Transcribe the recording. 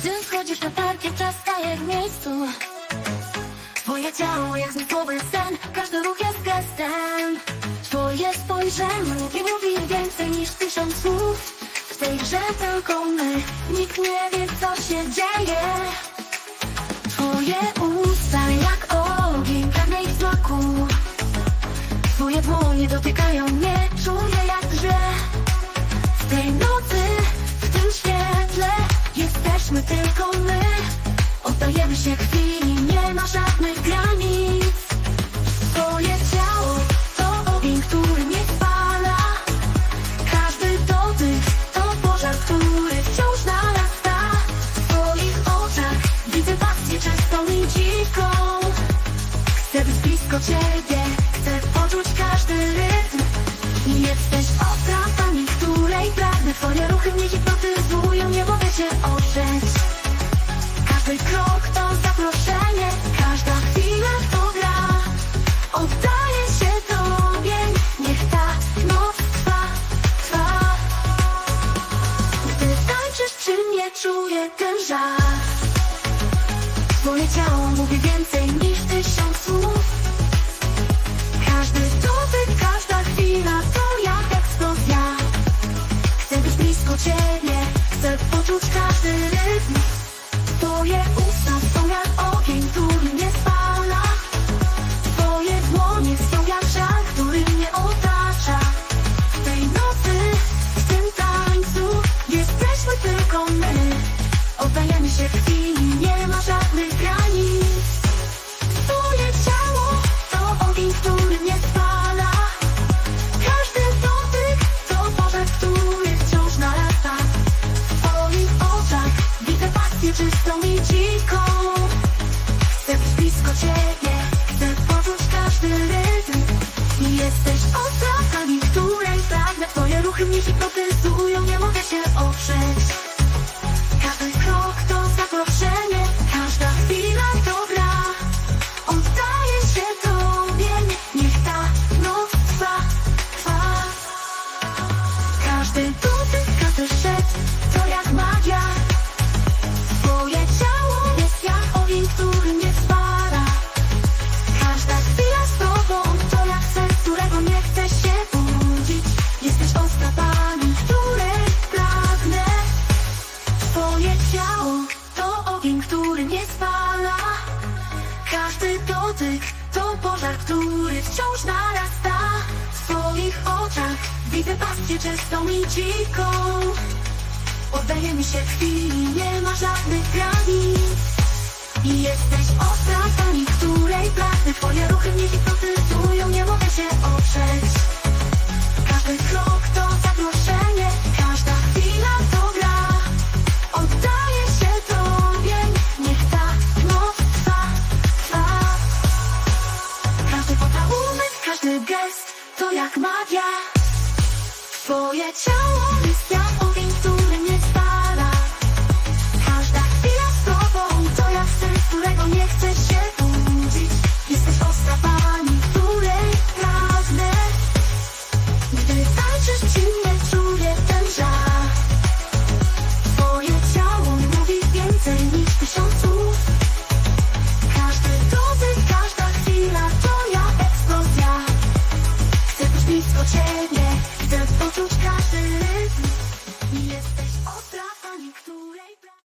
Gdy wchodzisz na parkiet, czas staje w miejscu. Twoje ciało jak zmysłowy sen. Każdy ruch jest gestem. Twoje spojrzenie nie mówi więcej niż tysiąc słów. W tej grze tylko my. Nikt nie wie co się dzieje. Twoje usta jak ogień Pragnę ich smaku Twoje dłonie dotykają mnie. Czuję Oddajemy się chwili Nie ma żadnych granic. Twoje ciało to ogień, który mnie spala Każdy dotyk to pożar, który wciąż narasta. W twoich oczach widzę pasję czystą i dziką. Chcę być blisko ciebie, ten żar Twoje ciało mówi więcej niż tysiąc słów. Każdy dotyk, każda chwila to jak eksplozja. Chcę być blisko Ciebie, chcę poczuć każdy rytm. Twoje usta być blisko ogień, który mnie spala. Każdy dotyk to pożar, który wciąż narasta. W Twoich oczach widzę pasję czystą i dziką. Oddajemy się chwili, nie ma żadnych To jak magia. Twoje ciało blisko ciebie Chcę poczuć każdy rytm